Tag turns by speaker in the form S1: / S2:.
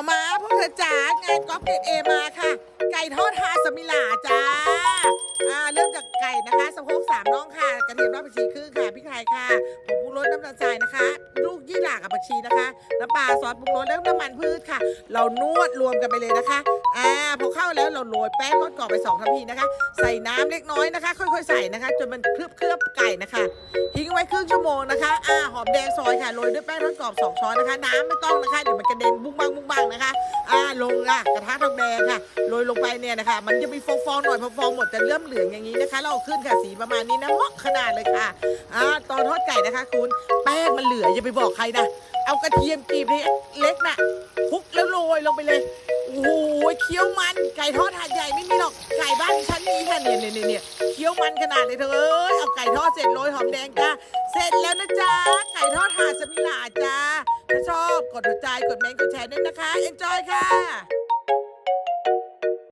S1: เอามาพวกเธอจ๋างานก๊อฟเกรดเอมาค่ะ ไก่ทอดฮาสมิลาจ้าอ่าเริ่มจากไก่นะคะสะโพกสามน่องค่ะกระเทียมรอบผักชีครึ่งค่ะพริกไทยค่ะผงปรุงรสน้ำตาลทรายนะคะ ลูกยี่หร่ากับผักชีนะคะน้ำปลาซอสปรุงรสแล้วน้ำมันพืชค่ะ เรานวดรวมกันไปเลยนะคะ อ่าพอเข้าแล้วเราโรยแป้งทอดกรอบไปสองทัพพีนะคะ ใส่น้ำเล็กน้อยนะคะ ค่อยๆ ใส่นะคะ จนมันเคลือบเคลือบไก่นะคะ ทิ้งไว้ครึ่งชั่วโมงนะคะอ่าหอมแดงซอยค่ะโรยด้วยแป้งทอดกรอบสองช้อนนะคะ น้ำไม่ต้องนะคะเดี๋ยวมันกระเด็นบุ้งบังบุ้งบังนะคะอ่าลงอะกระทะทองแดงค่ะโรยลงไปเนี่ยนะคะ มันจะมีฟองๆหน่อยพอฟองหมดจะเริ่มเหลืองอย่างนี้นะคะ เราขึ้นค่ะสีประมาณนี้นะเหมาะขนาดเลยค่ะอ่าตอนทอดไก่นะคะ คุณแป้งมันเหลืออย่าไปบอกใครนะเอากระเทียมกรีบเล็กๆน่ะคลุกแล้วโรยลงไปเลย โอ้โหเคี้ยวมันไก่ทอดหาดใหญ่ไม่มีหรอกไก่บ้านฉันมีค่ะเนี่ยเนี่ยเนี่ยเนี่ยเคี้ยวมันขนาดเลยเธอเอ้ยเอาไก่ทอดเสร็จโรยหอมแดงจ้าเสร็จแล้วนะจ๊ะไก่ทอดหาดสมิลาจ้าถ้าชอบกดหัวใจกดแมงกดแชร์ด้วยนะคะเอ็นจอยค่ะ